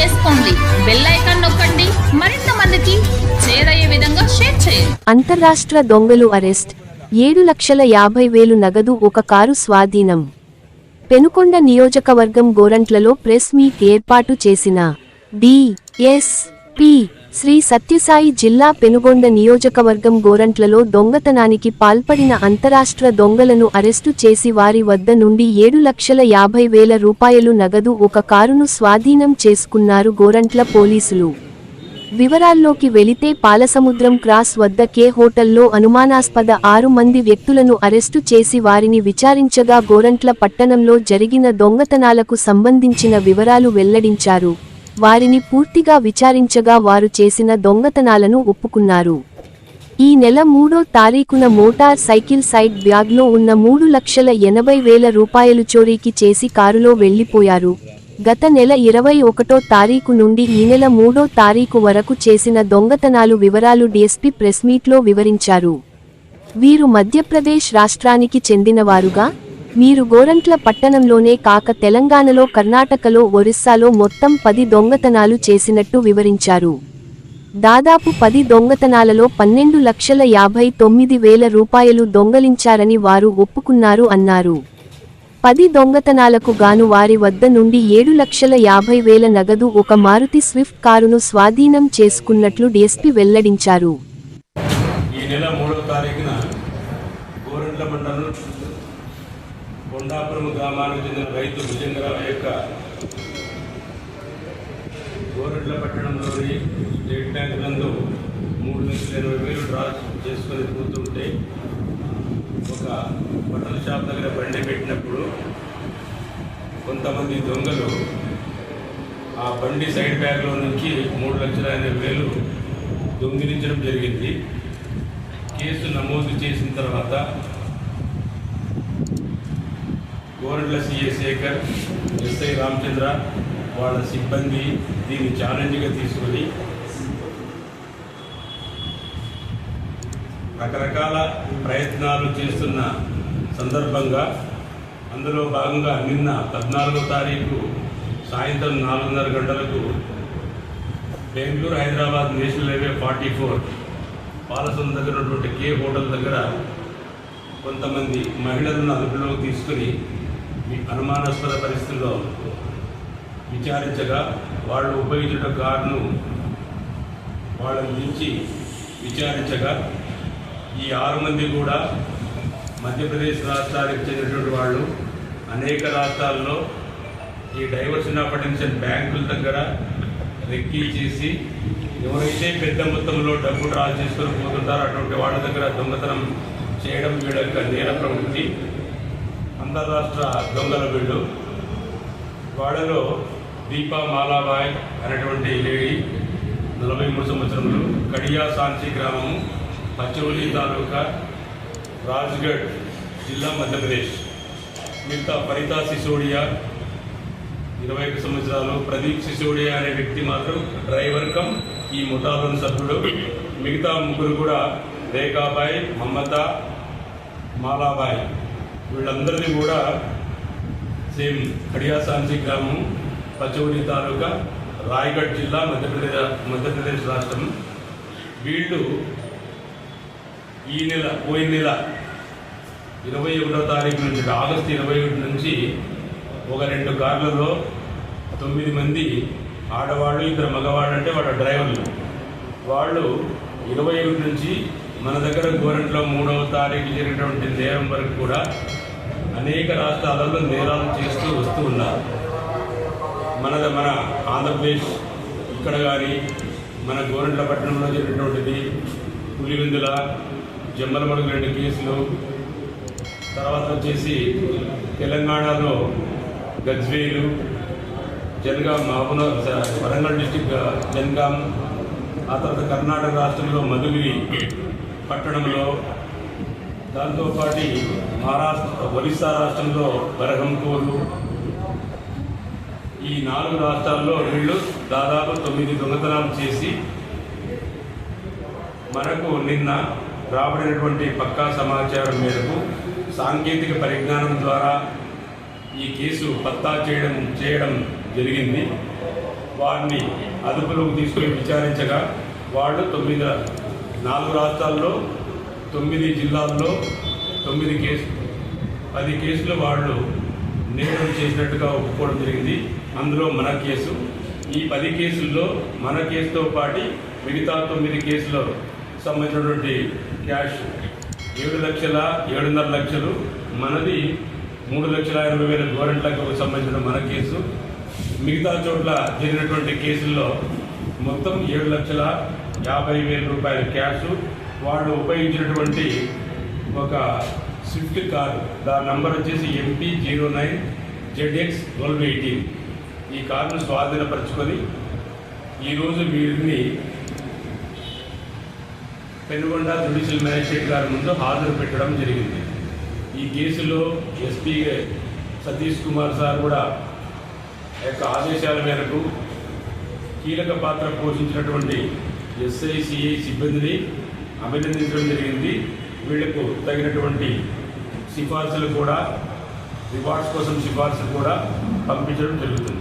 చేసుకోండి. Bell icon నొక్కండి. మరింత మందికి చేరయ్యే విధంగా షేర్ చేయండి. అంతర్రాష్ట్ర దొంగలు అరెస్ట్. ఏడు లక్షల యాభై వేలు నగదు ఒక కారు స్వాధీనం. పెనుకొండ నియోజకవర్గం గోరంట్లలో ప్రెస్ మీట్ ఏర్పాటు చేసిన D S P Shri Sathya Sai Penukonda నియోజకవర్గం గోరంట్లలో దొంగతనానికి పాల్పడిన అంతరాష్ట్ర దొంగలను అరెస్టు చేసి వారి వద్ద నుండి ఏడు లక్షల యాభై వేల రూపాయలు నగదు ఒక కారును స్వాధీనం చేసుకున్నారు గోరంట్ల పోలీసులు. వివరాల్లోకి వెళితే పాలసముద్రం క్రాస్ వద్ద కే హోటల్లో అనుమానాస్పద ఆరు మంది వ్యక్తులను అరెస్టు చేసి వారిని విచారించగా గోరంట్ల పట్టణంలో జరిగిన దొంగతనాలకు సంబంధించిన వివరాలు వెల్లడించారు. వారిని పూర్తిగా విచారించగా వారు చేసిన దొంగతనాలను ఒప్పుకున్నారు. ఈ నెల మూడో తారీఖున మోటార్ సైకిల్ సైడ్ బ్యాగ్లో ఉన్న మూడు లక్షల ఎనభై వేల రూపాయలు చోరీకి చేసి కారులో వెళ్ళిపోయారు గత నెల ఇరవై ఒకటో తారీఖు నుండి ఈ నెల మూడో తారీఖు వరకు చేసిన దొంగతనాలు వివరాలు డీఎస్పీ ప్రెస్మీట్లో వివరించారు. వీరు మధ్యప్రదేశ్ రాష్ట్రానికి చెందినవారుగా మీరు గోరంట్ల పట్టణంలోనే కాక తెలంగాణలో కర్ణాటకలో ఒరిస్సాలో మొత్తం పది దొంగతనాలు చేసినట్టు వివరించారు. దాదాపు పది దొంగతనాలలో పన్నెండు లక్షల యాభై తొమ్మిది వేల రూపాయలు దొంగలించారని వారు ఒప్పుకున్నారు అన్నారు. పది దొంగతనాలకు గాను వారి వద్ద నుండి ఏడు లక్షల యాభై వేల నగదు ఒక మారుతి స్విఫ్ట్ కారును స్వాధీనం చేసుకున్నట్లు డీఎస్పీ వెల్లడించారు. ఈ నెల మూడవ తారీఖున గోరంట్ల మండలం కొండాపురం గ్రామానికి చెందిన రైతు భుజంగరావు యొక్క గోరెడ్ల పట్టణంలోని స్టేట్ బ్యాంక్ నందు మూడు లక్షల ఎనభై వేలు డ్రా చేసుకొని పోతుంటే ఒక బట్టల షాప్ దగ్గర బండి పెట్టినప్పుడు కొంతమంది దొంగలు ఆ బండి సైడ్ బ్యాగ్లో నుంచి మూడు లక్షల ఎనభై వేలు దొంగిలించడం జరిగింది. కేసు నమోదు చేసిన తర్వాత గోరంట్ల సిఏ శేఖర్ ఎస్ఐ రామచంద్ర వాళ్ళ సిబ్బంది దీన్ని ఛాలెంజ్గా తీసుకొని రకరకాల ప్రయత్నాలు చేస్తున్న సందర్భంగా అందులో భాగంగా నిన్న పద్నాలుగో తారీఖు సాయంత్రం నాలుగున్నర గంటలకు Bengaluru Hyderabad national highway forty four పాలసం దగ్గర ఉన్నటువంటి కే హోటల్ దగ్గర కొంతమంది మహిళలను అదుపులోకి తీసుకుని అనుమానాస్పద పరిస్థితుల్లో విచారించగా వాళ్ళు ఉపయోగించిన కారును వాళ్ళని మించి విచారించగా ఈ ఆరు మంది కూడా మధ్యప్రదేశ్ రాష్ట్రానికి చెందినటువంటి వాళ్ళు అనేక రాష్ట్రాల్లో ఈ డైవర్షన్ ఆఫ్ అటెన్షన్ బ్యాంకుల దగ్గర రెక్కీ చేసి ఎవరైతే పెద్ద మొత్తంలో డబ్బు డ్రా చేసుకొని పోతుంటారో అటువంటి వాళ్ళ దగ్గర దొంగతనం చేయడం వీళ్ళ యొక్క నేర ప్రవృత్తి. అంతర్రాష్ట్ర దొంగల వీళ్ళు. వాడలో దీపా మాలాబాయ్ అనేటువంటి లేడీ నలభై మూడు సంవత్సరములు కడియా సాంచి గ్రామము పచ్చౌలి తాలూకా రాజ్గఢ్ జిల్లా మధ్యప్రదేశ్. మిగతా ఫరితా సిసోడియా ఇరవై ఒక సంవత్సరాలు. ప్రదీప్ సిసోడియా అనే వ్యక్తి మాత్రం డ్రైవర్ కమ్ ఈ ముఠాలోని సభ్యుడు. మిగతా ముగ్గురు కూడా రేఖాబాయ్ మమత మాలాబాయ్. వీళ్ళందరినీ కూడా సేమ్ కడియా సాంచి గ్రామం పచౌలి తాలూకా రాయగఢ్ జిల్లా మధ్యప్రదేశ్ మధ్యప్రదేశ్ రాష్ట్రం. వీళ్ళు ఈ నెల పోయిన నెల ఇరవై ఒకటో తారీఖు నుంచి ఆగస్టు ఇరవై ఒకటి నుంచి ఒక రెండు కార్లలో తొమ్మిది మంది ఆడవాళ్ళు ఇద్దరు మగవాళ్ళు అంటే వాళ్ళ డ్రైవర్లు. వాళ్ళు ఇరవై ఒకటి నుంచి మన దగ్గర గోరంట్లో మూడవ తారీఖు జరిగినటువంటి నేరం వరకు కూడా అనేక రాష్ట్రాలలో నేరాలు చేస్తూ వస్తూ ఉన్నారు. మన మన ఆంధ్రప్రదేశ్ ఇక్కడ కానీ మన గోరంట్ల పట్టణంలో జరిగినటువంటిది పులివెందుల జమ్మలమడుగు రెండు కేసులు తర్వాత వచ్చేసి తెలంగాణలో గజ్వేలు జనగాం మహబూబ్ వరంగల్ డిస్టిక్ జనగాం ఆ తర్వాత కర్ణాటక రాష్ట్రంలో మధుగిరి పట్టణంలో దాంతోపాటు మహారాష్ట్ర ఒరిస్సా రాష్ట్రంలో బరహంకోలు ఈ నాలుగు రాష్ట్రాల్లో వీళ్ళు దాదాపు తొమ్మిది దొంగతనాలు చేసి మనకు నిన్న రాబడినటువంటి పక్కా సమాచారం మేరకు సాంకేతిక పరిజ్ఞానం ద్వారా ఈ కేసు పత్తా చేయడం చేయడం జరిగింది. వారిని అదుపులోకి తీసుకుని విచారించగా వాళ్ళు తొమ్మిది నాలుగు రాష్ట్రాల్లో తొమ్మిది జిల్లాల్లో తొమ్మిది కేసు పది కేసులు వాళ్ళు నేరం చేసినట్టుగా ఒప్పుకోవడం జరిగింది. అందులో మన కేసు ఈ పది కేసుల్లో మన కేసుతో పాటు మిగతా తొమ్మిది కేసులో సంబంధించినటువంటి క్యాష్ ఏడు లక్షల ఏడున్నర లక్షలు మనది మూడు లక్షల ఎనభై వేల గోరెంట్లకు సంబంధించిన మన కేసు. మిగతా చోట్ల జరిగినటువంటి కేసుల్లో మొత్తం ఏడు లక్షల యాభై వేల రూపాయల క్యాష్. వాళ్ళు ఉపయోగించినటువంటి ఒక స్విఫ్ట్ కార్. దాని నంబర్ వచ్చేసి MP zero nine ZX twelve eighteen ఈ కారును స్వాధీనపరచుకొని ఈరోజు వీరిని పెనుగొండ జుడిషియల్ మ్యాజిస్ట్రేట్ గారి ముందు హాజరు పెట్టడం జరిగింది. ఈ కేసులో ఎస్పీ సతీష్ కుమార్ సార్ కూడా యొక్క ఆదేశాల మేరకు కీలక పాత్ర పోషించినటువంటి ఎస్ఐసిఐ సిబ్బందిని అభినందించడం జరిగింది. వీళ్ళకు తగినటువంటి సిఫార్సులు కూడా రివార్డ్స్ కోసం సిఫార్సులు కూడా పంపించడం జరుగుతుంది.